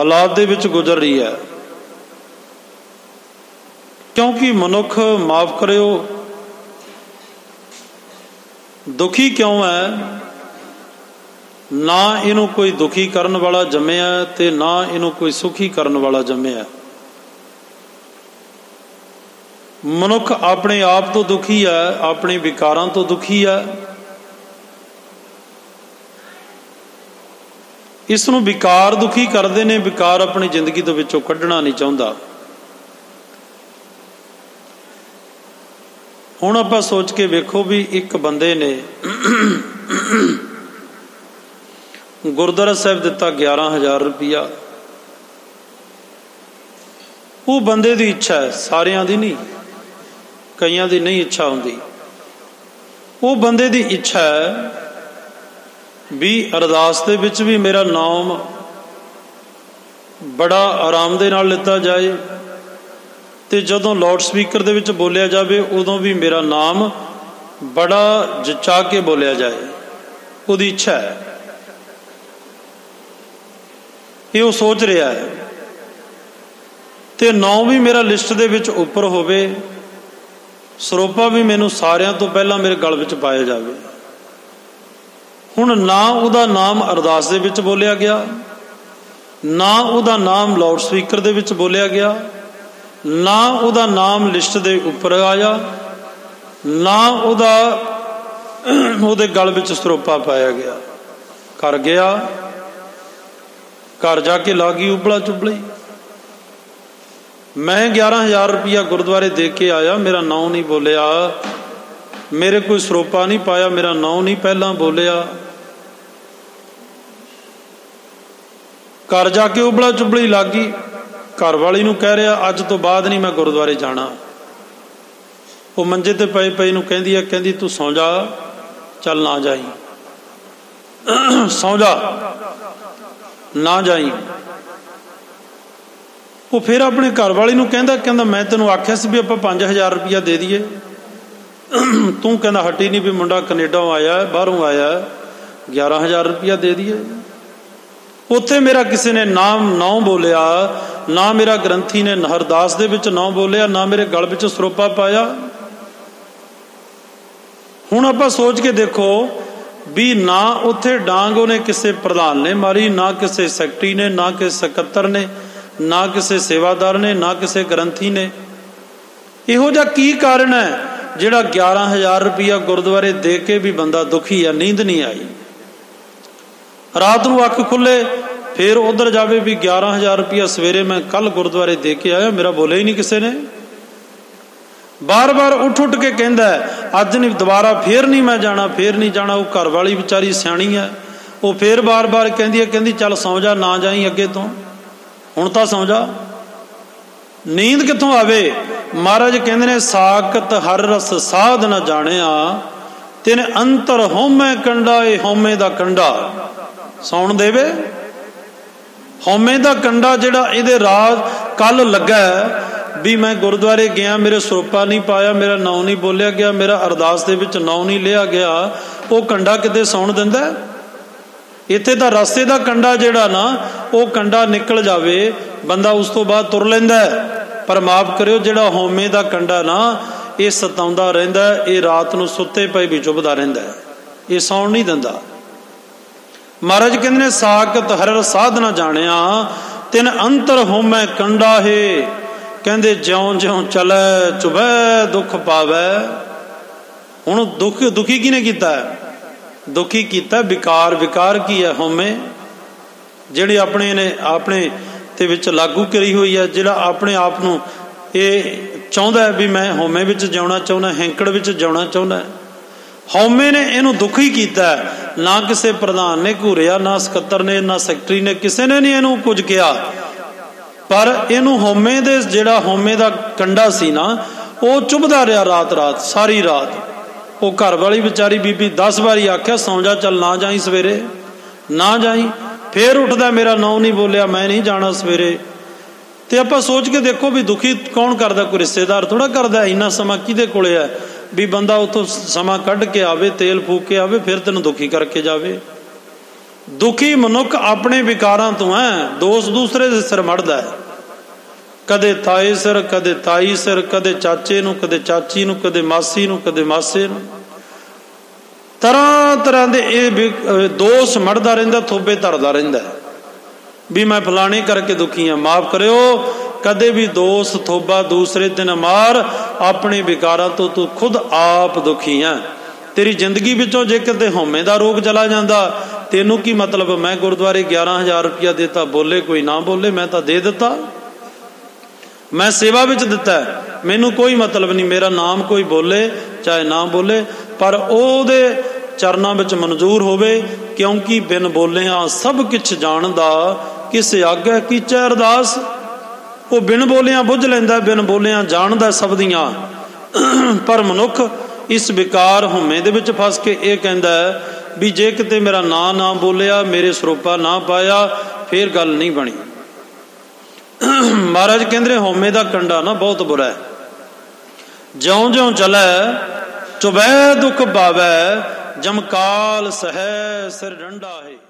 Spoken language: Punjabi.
ਹਾਲਾਤ ਦੇ ਵਿੱਚ ਗੁਜ਼ਰ ਰਹੀ ਹੈ। ਕਿਉਂਕਿ ਮਨੁੱਖ, ਮਾਫ ਕਰਿਓ, ਦੁਖੀ ਕਿਉਂ ਹੈ? ਨਾ ਇਹਨੂੰ ਕੋਈ ਦੁਖੀ ਕਰਨ ਵਾਲਾ ਜੰਮਿਆ ਤੇ ਨਾ ਇਹਨੂੰ ਕੋਈ ਸੁਖੀ ਕਰਨ ਵਾਲਾ ਜੰਮਿਆ ਮਨੁੱਖ ਆਪਣੇ ਆਪ ਤੋਂ ਦੁਖੀ ਹੈ, ਆਪਣੇ ਵਿਕਾਰਾਂ ਤੋਂ ਦੁਖੀ ਹੈ ਇਸ ਨੂੰ ਵਿਕਾਰ ਦੁਖੀ ਕਰਦੇ ਨੇ, ਵਿਕਾਰ ਆਪਣੀ ਜ਼ਿੰਦਗੀ ਦੇ ਵਿੱਚੋਂ ਕੱਢਣਾ ਨਹੀਂ ਚਾਹੁੰਦਾ। ਹੁਣ ਆਪਾਂ ਸੋਚ ਕੇ ਵੇਖੋ ਵੀ ਇੱਕ ਬੰਦੇ ਨੇ ਗੁਰਦੁਆਰਾ ਸਾਹਿਬ ਦਿੱਤਾ 11000 ਰੁਪਇਆ। ਉਹ ਬੰਦੇ ਦੀ ਇੱਛਾ ਹੈ, ਸਾਰਿਆਂ ਦੀ ਨਹੀਂ, ਕਈਆਂ ਦੀ ਨਹੀਂ ਇੱਛਾ ਹੁੰਦੀ। ਉਹ ਬੰਦੇ ਦੀ ਇੱਛਾ ਹੈ ਵੀ ਅਰਦਾਸ ਦੇ ਵਿੱਚ ਵੀ ਮੇਰਾ ਨਾਮ ਬੜਾ ਆਰਾਮ ਦੇ ਨਾਲ ਲਿੱਤਾ ਜਾਏ ਤੇ ਜਦੋਂ ਲਾਊਡ ਸਪੀਕਰ ਦੇ ਵਿੱਚ ਬੋਲਿਆ ਜਾਵੇ, ਉਦੋਂ ਵੀ ਮੇਰਾ ਨਾਮ ਬੜਾ ਜਚਾ ਕੇ ਬੋਲਿਆ ਜਾਏ। ਉਹਦੀ ਇੱਛਾ ਹੈ। ਇਹ ਉਹ ਸੋਚ ਰਿਹਾ ਹੈ। ਤੇ ਨਾਮ ਵੀ ਮੇਰਾ ਲਿਸਟ ਦੇ ਵਿੱਚ ਉੱਪਰ ਹੋਵੇ, ਸਰੋਪਾ ਵੀ ਮੈਨੂੰ ਸਾਰਿਆਂ ਤੋਂ ਪਹਿਲਾਂ ਮੇਰੇ ਗਲ ਵਿੱਚ ਪਾਇਆ ਜਾਵੇ। ਹੁਣ ਨਾ ਉਹਦਾ ਨਾਮ ਅਰਦਾਸ ਦੇ ਵਿੱਚ ਬੋਲਿਆ ਗਿਆ, ਨਾ ਉਹਦਾ ਨਾਮ ਲਾਊਡ ਸਪੀਕਰ ਦੇ ਵਿੱਚ ਬੋਲਿਆ ਗਿਆ, ਨਾ ਉਹਦਾ ਨਾਮ ਲਿਸਟ ਦੇ ਉੱਪਰ ਆਇਆ, ਨਾ ਉਹਦਾ ਉਹਦੇ ਗਲ ਵਿੱਚ ਸਰੋਪਾ ਪਾਇਆ ਗਿਆ। ਕਰ ਗਿਆ, ਘਰ ਜਾ ਕੇ ਲਾਗੀ ਉਬਲਾ ਚੁਬਲੀ। ਮੈਂ 11000 ਰੁਪਇਆ ਗੁਰਦੁਆਰੇ ਦੇ ਕੇ ਆਇਆ, ਮੇਰਾ ਨਾਂ ਨਹੀਂ ਬੋਲਿਆ, ਮੇਰੇ ਕੋਈ ਸਰੋਪਾ ਨਹੀਂ ਪਾਇਆ, ਮੇਰਾ ਨਾਂ ਨਹੀਂ ਪਹਿਲਾਂ ਬੋਲਿਆ। ਘਰ ਜਾ ਕੇ ਉਬਲਾ ਚੁਬਲੀ ਲੱਗੀ ਘਰ ਵਾਲੀ ਨੂੰ ਕਹਿ ਰਿਹਾ, ਅੱਜ ਤੋਂ ਬਾਅਦ ਨਹੀਂ ਮੈਂ ਗੁਰਦੁਆਰੇ ਜਾਣਾ। ਉਹ ਮੰਜੇ ਤੇ ਪਏ ਪਏ ਨੂੰ ਕਹਿੰਦੀ ਆ, ਕਹਿੰਦੀ, ਤੂੰ ਸੌਂ ਜਾ, ਚੱਲ ਨਾ ਜਾਈ। ਸੌਂ ਜਾ, ਨਾ ਜਾਈ। ਉਹ ਫਿਰ ਆਪਣੇ ਘਰ ਵਾਲੀ ਨੂੰ ਕਹਿੰਦਾ ਕਹਿੰਦਾ, ਮੈਂ ਤੈਨੂੰ ਆਖਿਆ ਸੀ ਵੀ ਆਪਾਂ 5000 ਰੁਪਇਆ ਦੇ ਦਈਏ। ਤੂੰ ਕਹਿੰਦਾ, ਹਟੀ ਨਹੀਂ ਵੀ ਮੁੰਡਾ ਕੈਨੇਡਾ ਆਇਆ, ਬਾਹਰੋਂ ਆਇਆ 11000 ਰੁਪਇਆ ਦੇ ਦਈਏ। ਉੱਥੇ ਮੇਰਾ ਕਿਸੇ ਨੇ ਨਾਮ ਨਾ ਬੋਲਿਆ, ਨਾ ਮੇਰਾ ਗ੍ਰੰਥੀ ਨੇ ਹਰਦਾਸ ਦੇ ਵਿੱਚ ਨਾ ਬੋਲਿਆ, ਨਾ ਮੇਰੇ ਗਲ ਵਿੱਚ ਸਰੋਪਾ ਪਾਇਆ। ਹੁਣ ਆਪਾਂ ਸੋਚ ਕੇ ਦੇਖੋ ਵੀ ਨਾ ਉੱਥੇ ਡਾਂਗ ਉਹਨੇ ਕਿਸੇ ਪ੍ਰਧਾਨ ਨੇ ਮਾਰੀ, ਨਾ ਕਿਸੇ ਸੈਕਟਰੀ ਨੇ, ਨਾ ਕਿਸੇ ਸਕੱਤਰ ਨੇ, ਨਾ ਕਿਸੇ ਸੇਵਾਦਾਰ ਨੇ, ਨਾ ਕਿਸੇ ਗ੍ਰੰਥੀ ਨੇ। ਇਹੋ ਜਿਹਾ ਕੀ ਕਾਰਨ ਹੈ ਜਿਹੜਾ 11000 ਰੁਪਇਆ ਗੁਰਦੁਆਰੇ ਦੇ ਕੇ ਵੀ ਬੰਦਾ ਦੁਖੀ ਆ, ਨੀਂਦ ਨਹੀਂ ਆਈ? ਰਾਤ ਨੂੰ ਅੱਖ ਖੁੱਲੇ, ਫਿਰ ਉਧਰ ਜਾਵੇ ਵੀ 11000 ਰੁਪਇਆ ਸਵੇਰੇ ਮੈਂ ਕੱਲ ਗੁਰਦੁਆਰੇ ਦੇ ਕੇ ਆਇਆ, ਮੇਰਾ ਬੋਲੇ ਹੀ ਨਹੀਂ ਕਿਸੇ ਨੇ। ਬਾਰ-ਬਾਰ ਉੱਠ ਉੱਠ ਕੇ ਕਹਿੰਦਾ, ਅੱਜ ਨਹੀਂ ਦੁਬਾਰਾ ਫੇਰ ਨਹੀਂ ਮੈਂ ਜਾਣਾ, ਫੇਰ ਨਹੀਂ ਜਾਣਾ, ਉਹ ਘਰ ਵਾਲੀ ਵਿਚਾਰੀ ਸਿਆਣੀ ਹੈ ਉਹ ਫੇਰ ਬਾਰ-ਬਾਰ ਕਹਿੰਦੀ ਹੈ ਕਹਿੰਦੀ ਚੱਲ ਸੌਂ ਜਾ, ਨਾ ਜਾਈ ਅੱਗੇ ਤੋਂ। ਹੁਣ ਤਾਂ ਸੌਂ ਜਾ। ਨੀਂਦ ਕਿੱਥੋਂ ਆਵੇ? ਮਹਾਰਾਜ ਕਹਿੰਦੇ ਨੇ, ਸਾਖਤ ਹਰ ਰਸ ਸਾਧ ਨਾ ਜਾਣਿਆ, ਤਿਨ ਅੰਤਰ ਹਉਮੈ ਕੰਡਾ ਏ ਹੋਮੇ ਦਾ ਕੰਡਾ। ਸੌਣ ਦੇਵੇ? ਹਉਮੈ ਦਾ ਕੰਡਾ ਜਿਹੜਾ ਇਹਦੇ ਰਾਜ ਕੱਲ ਲੱਗਾ ਵੀ ਮੈਂ ਗੁਰਦੁਆਰੇ ਗਿਆ, ਮੇਰੇ ਸਰੋਪਾ ਨਹੀਂ ਪਾਇਆ, ਮੇਰਾ ਨਾਮ ਨਹੀਂ ਬੋਲਿਆ ਗਿਆ, ਮੇਰਾ ਅਰਦਾਸ ਦੇ ਵਿੱਚ ਨਾਮ ਨਹੀਂ ਲਿਆ ਗਿਆ, ਉਹ ਕੰਡਾ ਕਿਤੇ ਸੌਣ ਦਿੰਦਾ ਇੱਥੇ ਤਾਂ ਰਸਤੇ ਦਾ ਕੰਡਾ ਜਿਹੜਾ ਨਾ, ਉਹ ਕੰਡਾ ਨਿਕਲ ਜਾਵੇ, ਬੰਦਾ ਉਸ ਤੋਂ ਬਾਅਦ ਤੁਰ ਲੈਂਦਾ ਪਰ ਮਾਫ ਕਰਿਓ, ਜਿਹੜਾ ਹਉਮੈ ਦਾ ਕੰਡਾ ਨਾ, ਇਹ ਸਤਾਉਂਦਾ ਰਹਿੰਦਾ ਇਹ ਰਾਤ ਨੂੰ ਸੁੱਤੇ ਪਏ ਵੀ ਚੁੱਭਦਾ ਰਹਿੰਦਾ ਇਹ ਸੌਣ ਨਹੀਂ ਦਿੰਦਾ। ਮਹਾਰਾਜ ਕਹਿੰਦੇ ਨੇ, ਸਾਖਤ ਹਰ ਸਾਧਨਾ ਜਾਣਿਆ, ਤਿਨ ਅੰਤਰ ਹੋਮੈ ਕੰਡਾ ਕਹਿੰਦੇ, ਜਿਉਂ ਜਿਉਂ ਚਲੈ ਚੁਬੈ ਦੁੱਖ ਪਾਵੈ। ਹੁਣ ਦੁੱਖ, ਦੁਖੀ ਕਿਨੇ ਕੀਤਾ? ਦੁਖੀ ਕੀਤਾ, ਵਿਕਾਰ ਵਿਕਾਰ ਕੀ ਹੈ ਹੋਮੇ? ਜਿਹੜੀ ਆਪਣੇ ਨੇ, ਆਪਣੇ ਤੇ ਵਿੱਚ ਲਾਗੂ ਕਰੀ ਹੋਈ ਹੈ, ਜਿਹੜਾ ਆਪਣੇ ਆਪ ਨੂੰ ਇਹ ਚਾਹੁੰਦਾ ਵੀ ਮੈਂ ਹੋਮੇ ਵਿੱਚ ਜਿਉਣਾ ਚਾਹੁੰਦਾ, ਹੈਂਕੜ ਵਿੱਚ ਜਿਉਣਾ ਚਾਹੁੰਦਾ ਹਉਮੈ ਨੇ ਇਹਨੂੰ ਦੁਖੀ ਕੀਤਾ। ਨਾ ਕਿਸੇ ਪ੍ਰਧਾਨ ਨੇ ਘੂਰਿਆ, ਨਾ ਸਕੱਤਰ ਨੇ, ਨਾ ਸੈਕਟਰੀ ਨੇ, ਕਿਸੇ ਨੇ ਨਹੀਂ ਇਹਨੂੰ ਕੁਝ ਕਿਹਾ। ਪਰ ਇਹਨੂੰ ਹਉਮੈ ਦੇ, ਜਿਹੜਾ ਹਉਮੈ ਦਾ ਕੰਡਾ ਸੀ ਨਾ, ਉਹ ਚੁਭਦਾ ਰਿਹਾ ਰਾਤ ਰਾਤ ਸਾਰੀ ਰਾਤ। ਉਹ ਘਰ ਵਾਲੀ ਵਿਚਾਰੀ ਬੀਬੀ 10 ਵਾਰੀ ਆਖਿਆ, ਸੌਂ ਜਾ, ਚੱਲ ਨਾ ਜਾਈ ਸਵੇਰੇ, ਨਾ ਜਾਈ। ਫੇਰ ਉੱਠਦਾ, ਮੇਰਾ ਨਾਂ ਨਹੀਂ ਬੋਲਿਆ, ਮੈਂ ਨਹੀਂ ਜਾਣਾ ਸਵੇਰੇ। ਤੇ ਆਪਾਂ ਸੋਚ ਕੇ ਦੇਖੋ ਵੀ ਦੁਖੀ ਕੌਣ ਕਰਦਾ, ਕੋਈ ਰਿਸ਼ਤੇਦਾਰ ਥੋੜਾ ਕਰਦਾ, ਇੰਨਾ ਸਮਾਂ ਕਿਹਦੇ ਕੋਲੇ ਹੈ? ਵੀ ਬੰਦਾ ਉਥੋਂ ਸਮਾਂ ਕੱਢ ਕੇ ਆਵੇ, ਤੇਲ ਫੂਕ ਕੇ ਆਵੇ, ਫਿਰ ਤੈਨੂੰ ਦੁਖੀ ਕਰਕੇ ਜਾਵੇ। ਦੁਖੀ ਮਨੁੱਖ ਆਪਣੇ ਵਿਕਾਰਾਂ ਤੋਂ ਹੈ, ਦੋਸਤ ਦੂਸਰੇ ਦੇ ਸਿਰ ਮੜਦਾ ਹੈ। ਕਦੇ ਤਾਏ ਸਿਰ, ਕਦੇ ਤਾਈ ਸਿਰ, ਕਦੇ ਚਾਚੇ ਨੂੰ, ਕਦੇ ਚਾਚੀ ਨੂੰ, ਕਦੇ ਮਾਸੀ ਨੂੰ, ਕਦੇ ਮਾਸੇ ਨੂੰ। ਤਰ੍ਹਾਂ ਤਰ੍ਹਾਂ ਦੇ ਇਹ ਦੋਸ਼ ਮੜਦਾ ਰਹਿੰਦਾ, ਥੋਬੇ ਧਰਦਾ ਰਹਿੰਦਾ ਵੀ ਮੈਂ ਫਲਾਣੇ ਕਰਕੇ ਦੁਖੀ ਆ ਮਾਫ ਕਰਿਓ ਕਦੇ ਵੀ ਦੋਸ਼ ਥੋਬਾ ਦੂਸਰੇ ਤੇ ਨਾ ਮਾਰ, ਆਪਣੇ ਵਿਕਾਰਾਂ ਤੋਂ ਤੂੰ ਖੁਦ ਆਪ ਦੁਖੀ ਹੈ ਤੇਰੀ ਜ਼ਿੰਦਗੀ ਵਿੱਚੋਂ ਜੇ ਕਿਤੇ ਹਉਮੈ ਦਾ ਰੋਗ ਚਲਾ ਜਾਂਦਾ, ਤੈਨੂੰ ਕੀ ਮਤਲਬ? ਮੈਂ ਗੁਰਦੁਆਰੇ 11000 ਰੁਪਇਆ ਦਿੱਤਾ, ਬੋਲੇ ਕੋਈ ਨਾ ਬੋਲੇ, ਮੈਂ ਤਾਂ ਦੇ ਦਿੱਤਾ। ਮੈਂ ਸੇਵਾ ਵਿੱਚ ਦਿੱਤਾ ਮੈਨੂੰ ਕੋਈ ਮਤਲਬ ਨਹੀਂ, ਮੇਰਾ ਨਾਮ ਕੋਈ ਬੋਲੇ, ਚਾਹੇ ਨਾ ਬੋਲੇ, ਪਰ ਉਹਦੇ ਚਰਨਾਂ ਵਿੱਚ ਮਨਜ਼ੂਰ ਹੋਵੇ, ਕਿਉਂਕਿ ਬਿਨ ਬੋਲਿਆ ਸਭ ਕੁਝ ਜਾਣਦਾ, ਕਿਸ ਆਗੇ ਕੀਚੈ ਅਰਦਾਸ? ਉਹ ਬਿਨ ਬੋਲਿਆ ਬੁੱਝ ਲੈਂਦਾ, ਬਿਨ ਬੋਲਿਆ ਜਾਣਦਾ ਸਭ ਦੀਆਂ। ਪਰ ਮਨੁੱਖ ਇਸ ਵਿਕਾਰ ਹਉਮੈ ਦੇ ਵਿੱਚ ਫਸ ਕੇ ਇਹ ਕਹਿੰਦਾ ਵੀ ਜੇ ਕਿਤੇ ਮੇਰਾ ਨਾਂ ਨਾ ਬੋਲਿਆ, ਮੇਰੇ ਸਰੂਪਾ ਨਾ ਪਾਇਆ, ਫੇਰ ਗੱਲ ਨਹੀਂ ਬਣੀ। ਮਹਾਰਾਜ ਕਹਿੰਦੇ ਹਉਮੈ ਦਾ ਕੰਡਾ ਨਾ ਬਹੁਤ ਬੁਰਾ ਹੈ। ਜਿਉਂ-ਜਿਉਂ ਚਲੈ ਚੁਬੈ ਦੁਖ ਭਾਵੈ ਜਮਕਾਲ ਸਹਿ ਸਿਰ ਡੰਡਾ ਹੈ।